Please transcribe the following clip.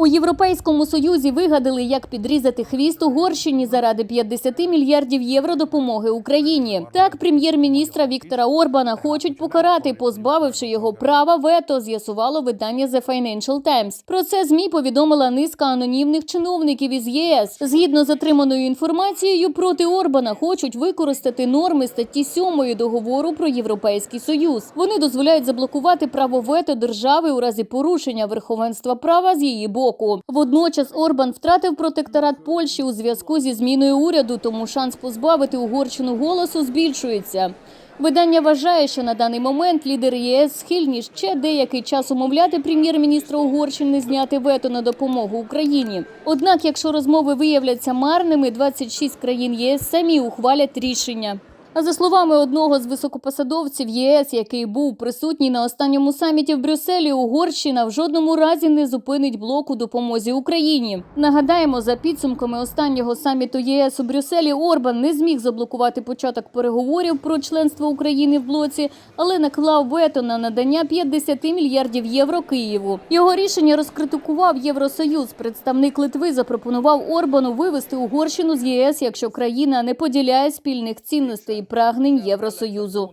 У Європейському Союзі вигадали, як підрізати хвіст Угорщині заради 50 мільярдів євро допомоги Україні. Так, прем'єр-міністра Віктора Орбана хочуть покарати, позбавивши його права вето, з'ясувало видання The Financial Times. Про це змі повідомила низка анонімних чиновників із ЄС. Згідно з отриманою інформацією, проти Орбана хочуть використати норми статті 7 договору про європейський союз. Вони дозволяють заблокувати право вето держави у разі порушення верховенства права з її боку. Водночас Орбан втратив протекторат Польщі у зв'язку зі зміною уряду, тому шанс позбавити Угорщину голосу збільшується. Видання вважає, що на даний момент лідери ЄС схильні ще деякий час умовляти прем'єр-міністра Угорщини зняти вето на допомогу Україні. Однак, якщо розмови виявляться марними, 26 країн ЄС самі ухвалять рішення. А за словами одного з високопосадовців ЄС, який був присутній на останньому саміті в Брюсселі, Угорщина в жодному разі не зупинить блок у допомозі Україні. Нагадаємо, за підсумками останнього саміту ЄС у Брюсселі Орбан не зміг заблокувати початок переговорів про членство України в блоці, але наклав вето на надання 50 мільярдів євро Києву. Його рішення розкритикував Євросоюз. Представник Литви запропонував Орбану вивести Угорщину з ЄС, якщо країна не поділяє спільних цінностей і прагнень Євросоюзу.